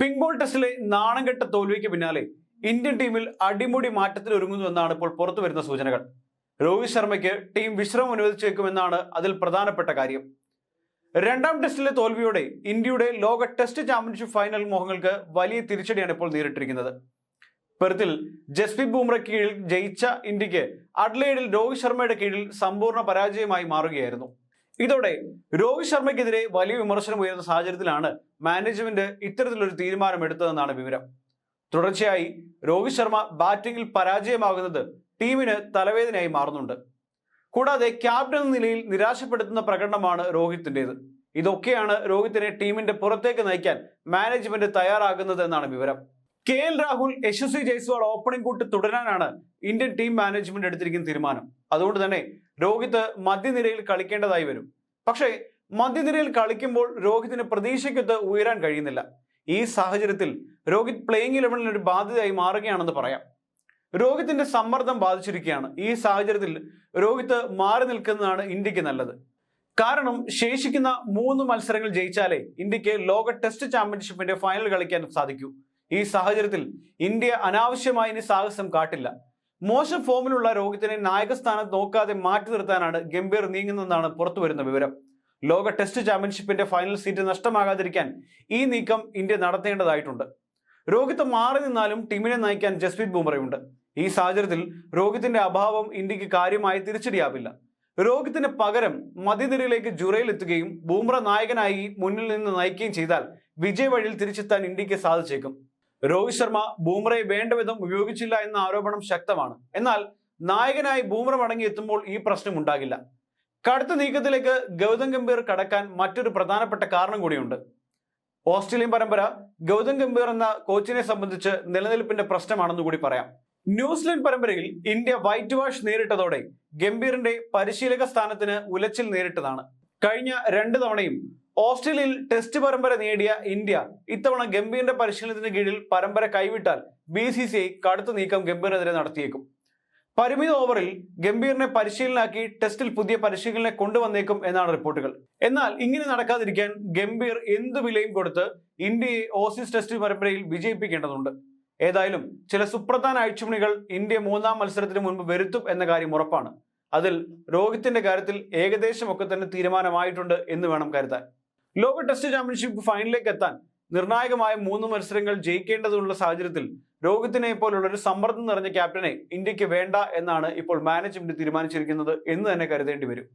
Pink ball ടെസ്റ്റിലെ നാണംകെട്ട തോൽവിക്ക് പിന്നാലെ Indian ടീമിൽ അടിമുടി മാറ്റത്തിൽ ഒരുങ്ങുന്നു എന്നാണ് ഇപ്പോൾ പുറത്തു വരുന്ന സൂചനകൾ. രോഹിത് ശർമ്മയ്ക്ക് ടീം വിശ്രമം അനുവദിച്ചേക്കുമെന്നാണ് അതിൽ പ്രധാനപ്പെട്ട കാര്യം. രണ്ടാം ടെസ്റ്റിലെ തോൽവിയോടെ ഇന്ത്യയുടെ ലോക ടെസ്റ്റ് ചാമ്പ്യൻഷിപ്പ് ഫൈനൽ മോഹങ്ങൾക്ക് വലിയ തിരിച്ചടിയാണ് ഇപ്പോൾ നേരിട്ടിരിക്കുന്നത്. പെർത്തിൽ ജസ്പ്രീത് ബുംറയ്ക്ക് കീഴിൽ ജയിച്ച ഇന്ത്യയ്ക്ക് അഡ്ലൈഡിൽ രോഹിത് ശർമ്മയുടെ കീഴിൽ സമ്പൂർണ പരാജയമായി മാറുകയായിരുന്നു. ഇതോടെ രോഹിത് ശർമ്മയ്ക്കെതിരെ വലിയ വിമർശനം ഉയർന്ന സാഹചര്യത്തിലാണ് മാനേജ്മെന്റ് ഇത്തരത്തിലൊരു തീരുമാനം എടുത്തതെന്നാണ് വിവരം. തുടർച്ചയായി രോഹിത് ശർമ്മ ബാറ്റിംഗിൽ പരാജയമാകുന്നത് ടീമിന് തലവേദനയായി മാറുന്നുണ്ട്. കൂടാതെ ക്യാപ്റ്റൻ എന്ന നിലയിൽ നിരാശപ്പെടുത്തുന്ന പ്രകടനമാണ് രോഹിത്തിന്റെത്. ഇതൊക്കെയാണ് രോഹിത്തിനെ ടീമിന്റെ പുറത്തേക്ക് നയിക്കാൻ മാനേജ്മെന്റ് തയ്യാറാകുന്നത് എന്നാണ് വിവരം. K L Rahul Yashasvi Jaiswal opening കൂട്ട് തുടരാനാണ് ഇന്ത്യൻ ടീം മാനേജ്മെന്റ് എടുത്തിരിക്കുന്ന തീരുമാനം. അതുകൊണ്ട് തന്നെ രോഹിത് മധ്യനിരയിൽ കളിക്കേണ്ടതായി വരും. പക്ഷേ മധ്യനിരയിൽ കളിക്കുമ്പോൾ രോഹിത്തിന് പ്രതീക്ഷയ്ക്കൊത്ത് ഉയരാൻ കഴിയുന്നില്ല. ഈ സാഹചര്യത്തിൽ രോഹിത് പ്ലേയിങ് ഇലവനിൽ ഒരു ബാധ്യതയായി മാറുകയാണെന്ന് പറയാം. രോഹിത്തിന്റെ സമ്മർദ്ദം ബാധിച്ചിരിക്കുകയാണ്. ഈ സാഹചര്യത്തിൽ രോഹിത് മാറി നിൽക്കുന്നതാണ് ഇന്ത്യയ്ക്ക് നല്ലത്. കാരണം ശേഷിക്കുന്ന മൂന്ന് മത്സരങ്ങൾ ജയിച്ചാലേ ഇന്ത്യയ്ക്ക് ലോക ടെസ്റ്റ് ചാമ്പ്യൻഷിപ്പിന്റെ ഫൈനൽ കളിക്കാൻ സാധിക്കൂ. ഈ സാഹചര്യത്തിൽ ഇന്ത്യ അനാവശ്യമായി ഇനി സാഹസം കാട്ടില്ല. മോശം ഫോമിലുള്ള രോഹിത്തിനെ നായകസ്ഥാനത്ത് നോക്കാതെ മാറ്റി നിർത്താനാണ് ഗംഭീർ നീങ്ങുന്നതെന്നാണ് പുറത്തുവരുന്ന വിവരം. ലോക ടെസ്റ്റ് ചാമ്പ്യൻഷിപ്പിന്റെ ഫൈനൽ സീറ്റ് നഷ്ടമാകാതിരിക്കാൻ ഈ നീക്കം ഇന്ത്യ നടത്തേണ്ടതായിട്ടുണ്ട്. രോഹിത് മാറി നിന്നാലും ടീമിനെ നയിക്കാൻ ജസ്പ്രീത് ബുംറയുണ്ട്. ഈ സാഹചര്യത്തിൽ രോഹിത്തിന്റെ അഭാവം ഇന്ത്യയ്ക്ക് കാര്യമായി തിരിച്ചടിയാവില്ല. രോഹിത്തിന് പകരം മധ്യനിരയിലേക്ക് ജുറയിൽ എത്തുകയും ബൂംറ നായകനായി മുന്നിൽ നിന്ന് നയിക്കുകയും ചെയ്താൽ വിജയ വഴിയിൽ തിരിച്ചെത്താൻ ഇന്ത്യയ്ക്ക് സാധിച്ചേക്കും. രോഹിത് ശർമ്മ ബൂംറയെ വേണ്ടവിധം ഉപയോഗിച്ചില്ല എന്ന ആരോപണം ശക്തമാണ്. എന്നാൽ നായകനായി ബൂംറ മടങ്ങി എത്തുമ്പോൾ ഈ പ്രശ്നം ഉണ്ടാകില്ല. കടുത്ത നീക്കത്തിലേക്ക് ഗൗതം ഗംഭീർ കടക്കാൻ മറ്റൊരു പ്രധാനപ്പെട്ട കാരണം കൂടിയുണ്ട്. ഓസ്ട്രേലിയൻ പരമ്പര ഗൗതം ഗംഭീർ എന്ന കോച്ചിനെ സംബന്ധിച്ച് നിലനിൽപ്പിന്റെ പ്രശ്നമാണെന്ന് കൂടി പറയാം. ന്യൂസിലൻഡ് പരമ്പരയിൽ ഇന്ത്യ വൈറ്റ് വാഷ് നേരിട്ടതോടെ ഗംഭീറിന്റെ പരിശീലക സ്ഥാനത്തിന് ഉലച്ചിൽ നേരിട്ടതാണ്. കഴിഞ്ഞ രണ്ട് തവണയും ഓസ്ട്രേലിയയിൽ ടെസ്റ്റ് പരമ്പര നേടിയ ഇന്ത്യ ഇത്തവണ ഗംഭീറിന്റെ പരിശീലനത്തിന് കീഴിൽ പരമ്പര കൈവിട്ടാൽ ബി സി സി ഐ കടുത്ത നീക്കം ഗംഭീറിനെതിരെ നടത്തിയേക്കും. പരിമിത ഓവറിൽ ഗംഭീറിനെ പരിശീലനാക്കി ടെസ്റ്റിൽ പുതിയ പരിശീലനെ കൊണ്ടുവന്നേക്കും എന്നാണ് റിപ്പോർട്ടുകൾ. എന്നാൽ ഇങ്ങനെ നടക്കാതിരിക്കാൻ ഗംഭീർ എന്തു വിലയും കൊടുത്ത് ഇന്ത്യയെ ഓസീസ് ടെസ്റ്റ് പരമ്പരയിൽ വിജയിപ്പിക്കേണ്ടതുണ്ട്. ഏതായാലും ചില സുപ്രധാന അഴിച്ചുപണികൾ ഇന്ത്യ മൂന്നാം മത്സരത്തിന് മുൻപ് വരുത്തും എന്ന കാര്യം ഉറപ്പാണ്. അതിൽ രോഹിത്തിന്റെ കാര്യത്തിൽ ഏകദേശമൊക്കെ തന്നെ തീരുമാനമായിട്ടുണ്ട് എന്ന് വേണം കരുതാൻ. ലോക ടെസ്റ്റ് ചാമ്പ്യൻഷിപ്പ് ഫൈനലിലേക്ക് എത്താൻ നിർണായകമായ മൂന്ന് മത്സരങ്ങൾ ജയിക്കേണ്ടതുള്ള സാഹചര്യത്തിൽ രോഹിത്തിനെ പോലുള്ള ഒരു സമ്മർദ്ദം നിറഞ്ഞ ക്യാപ്റ്റനെ ഇന്ത്യയ്ക്ക് വേണ്ട എന്നാണ് ഇപ്പോൾ മാനേജ്മെന്റ് തീരുമാനിച്ചിരിക്കുന്നത് എന്ന് തന്നെ കരുതേണ്ടി വരും.